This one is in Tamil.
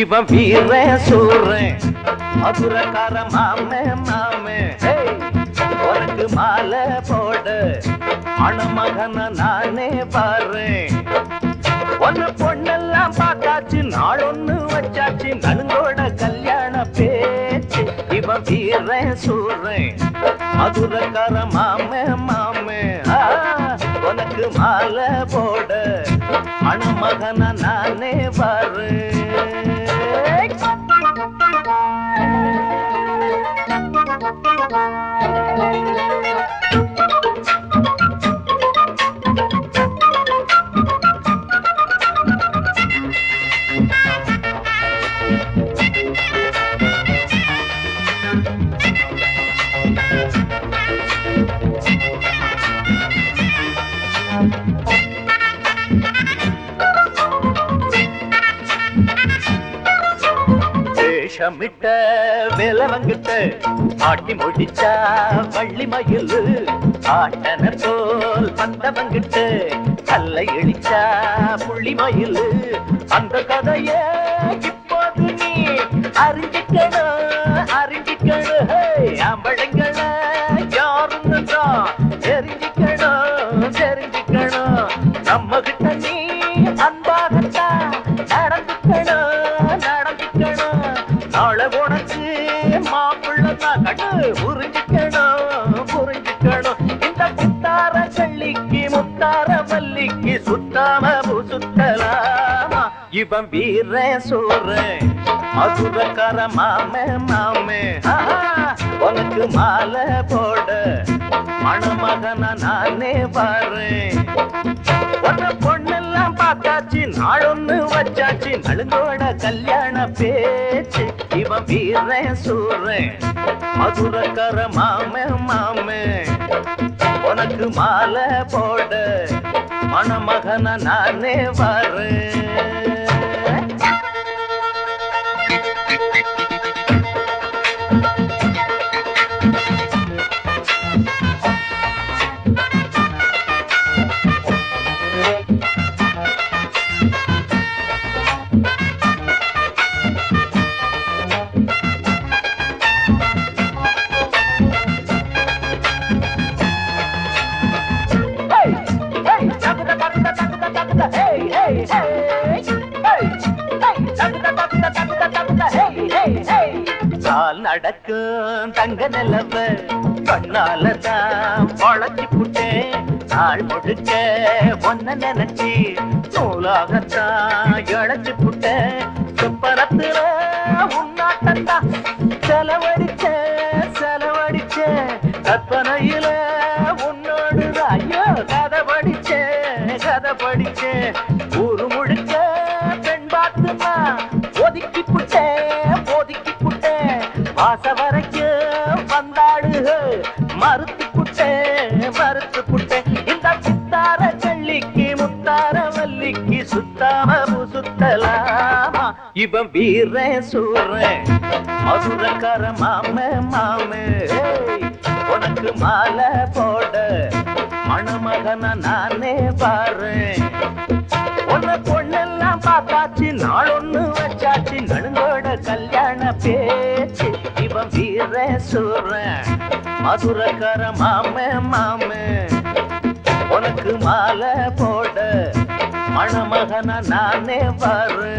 இவன் வீர சூரன் மதுரக்கார மாமே மாமே. உனக்கு மாலை போட மணமகன நானே பாரு. ஒன்னு பொண்ணெல்லாம் பார்த்தாச்சு நாளொன்னு வச்சாச்சு நலுங்கோட கல்யாண பேச்சு. இவன் வீர சூரன் மதுரக்கார மாமே மாமே. உனக்கு மாலை போட. மணமகன நானே வேஷமிட்ட வேலவங்கிட்ட ஆட்டி முடிச்சா வள்ளி மயில். ஆட்டன போல் வந்தவங்கிட்ட கல்லை இழிச்சா புள்ளி மயில். அந்த கதைய இப்போது நீ அறிஞ்சிக்கணும் அறிஞ்சிக்கணும். ஹே, யாருன்னு தெரிஞ்சிக்கணும் தெரிஞ்சிக்கணும். நம்ம கிட்ட நீ அந்த புரிஞ்சுக்கணும் புரிஞ்சுக்கணும் இந்த முத்தார கள்ளிக்கு முத்தார மல்லிக்கு சுத்தாம சுத்தலாமா? இவன் வீர சூரன் மதுரக்கார மாமே மாமே. உனக்கு மாலை போட மணமகன நானே பாரு பார்த்தாச்சு நாளொன்னு வச்சாச்சு நழுங்கோட கல்யாண பேச்சு இவன் வீரன் சூரன். மதுரக்கர மாமே மாமே. உனக்கு மாலை போட மணமகன நானே வரேன் கால் நடக்கும் தங்க நிலவ கண்ணால தான் வளைச்சு புட்டேன். நாள் முழுக்க ஒன்ன நினைச்சி நூலாகத்தான் இழைச்சி புட்டேன். சுப்பரத்துல உன்னாட்டந்தா செலவழிச்ச செலவழிச்ச கற்பனையில ஊரு முழிச்ச பெண் பார்த்துமா? ஒதுக்கி புட்டேன் ஒதுக்கி புட்டேன் வாச வரைக்கும் வந்தாடு மறுத்து புட்டேன் மறுத்து புட்டேன் இந்த சித்தார கள்ளிக்கு முத்தார வள்ளிக்கு சுத்தாம சுத்தலாமா இவன் வீர சூர. மதுரக்கார மாம மாமே. உனக்கு மாலை போட. மணமகன நானே பாரு. வச்சாச்சு பார்த்தாச்சு நாள் ஒண்ணு வச்சாச்சு நடுங்கோட கல்யாண பேச்சு. இவன் வீர சொல்ற மதுரக்கார மாம மாம. உனக்கு மாலை போட மணமகன நானே பாரு